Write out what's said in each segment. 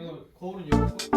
이거 거울은 열고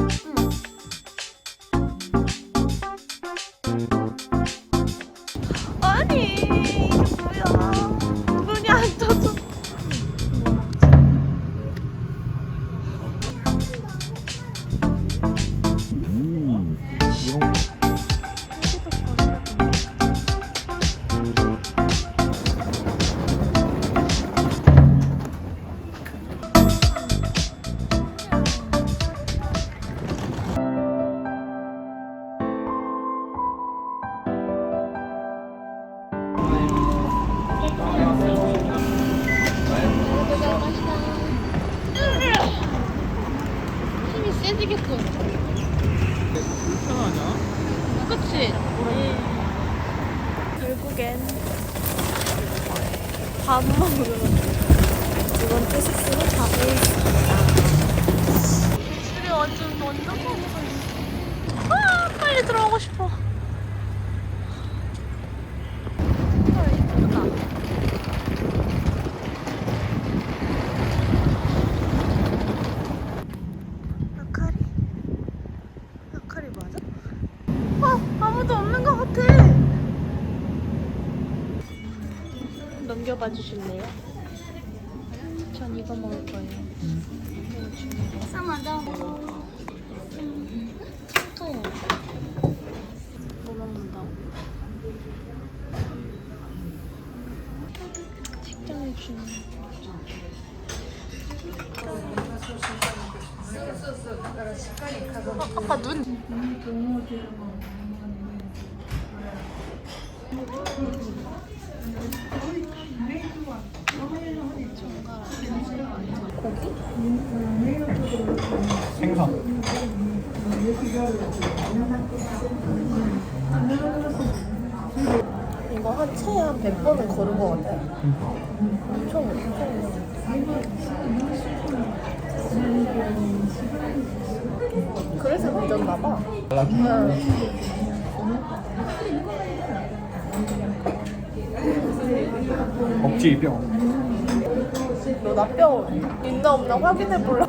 세지겠군. 불편하냐? 그치? 결국엔 밥 먹으러 이번 주 숙소는 밥을 집에 완전 완전 먹고 있어 아 빨리 들어가고 싶어 아 이쁘다 아카리? 아카리 맞아? 아 아무도 없는 것 같아 넘겨봐 주실래요? 전 이거 먹을 거예요. 싸마다. 또. 뭐 먹는다? 식당에 주는. 어, 아빠 눈. 생선 이거 한 채에 한 100번은 걸은 것 같아. 엄청, 엄청. 그래서 늦었나 봐. 먹지 뼈 너 나 뼈 있나 없나 확인해 볼라.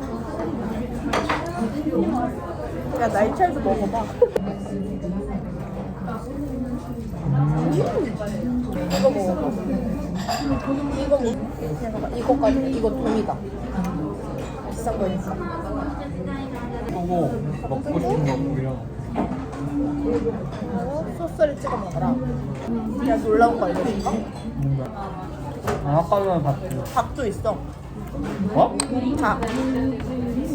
야 나이 차에서 먹어봐. 음. 이거 먹어봐. 이거 뭐? 이거까지 이거 돈이다. 비싼 거니까. 보고 먹고 싶은 거 어, 소스를 찍어 먹어라. 야 놀라운 거 알려줄까? 뭔가 아, 아까 전에 봤지 밥도 있어. 어? 밥.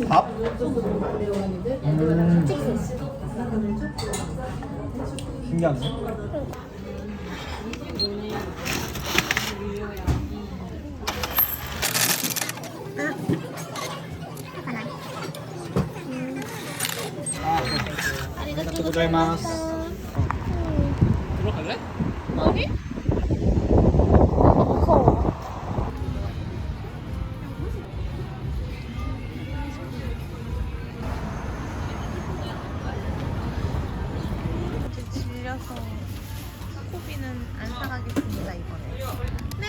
밥? 음. 신기하네 아리가또 고자이마스 들어갈래? 아니? 사가겠습니다 이번에. 네.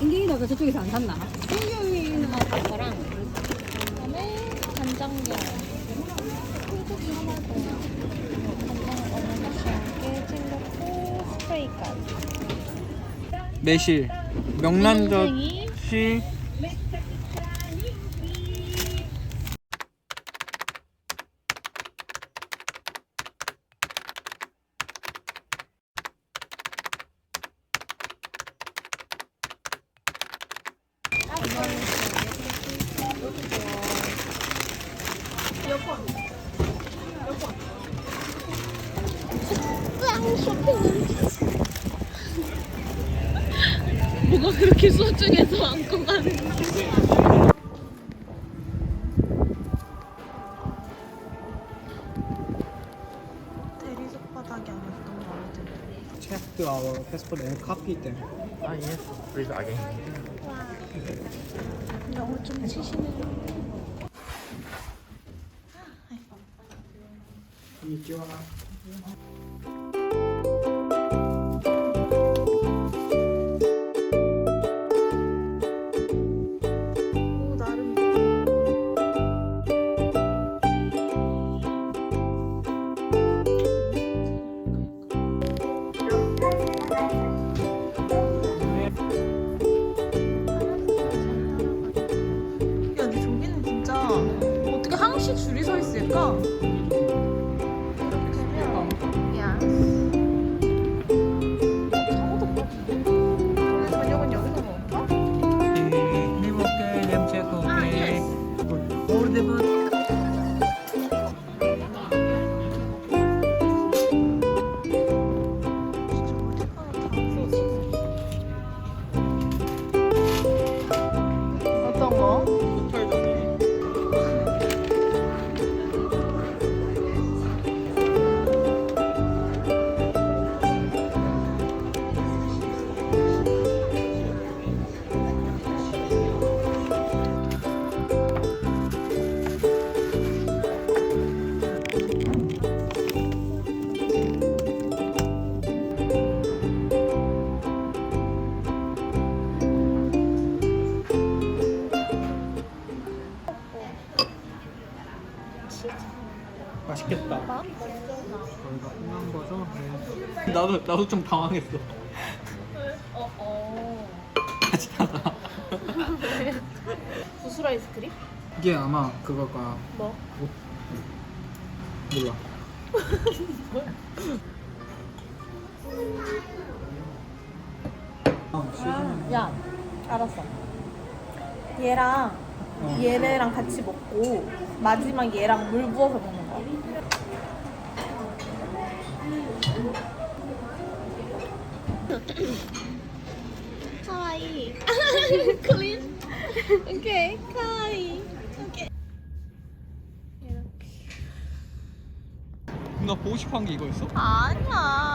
인경이다가 저쪽에서 안 샀나? 인경이하고 저랑 그다음에 간장게랑 콩국수 하나 더 간장을 어머니시하게 찔렀고 스프레이까지 매실 명란젓이 빵 쇼핑 뭐가 그렇게 소중해서 안고 가는 대리석 바닥이 아니었던 거 알던데. checked our passport and copy them Ah, yes. Please again. 영어 좀 치시네요. нічого. 끝난 거죠? 네. 나도 나도 좀 당황했어. 어, 어. 하지다가 구슬 아이스크림? 이게 아마 그거가 뭐? 몰라. 아, 야, 알았어. 얘랑 어. 얘네랑 같이 먹고 마지막 얘랑 물 부어서 먹는 거야. 카와이. 클린. 오케이. 카와이. 나 보고 싶어 한 게 이거였어? 아니야,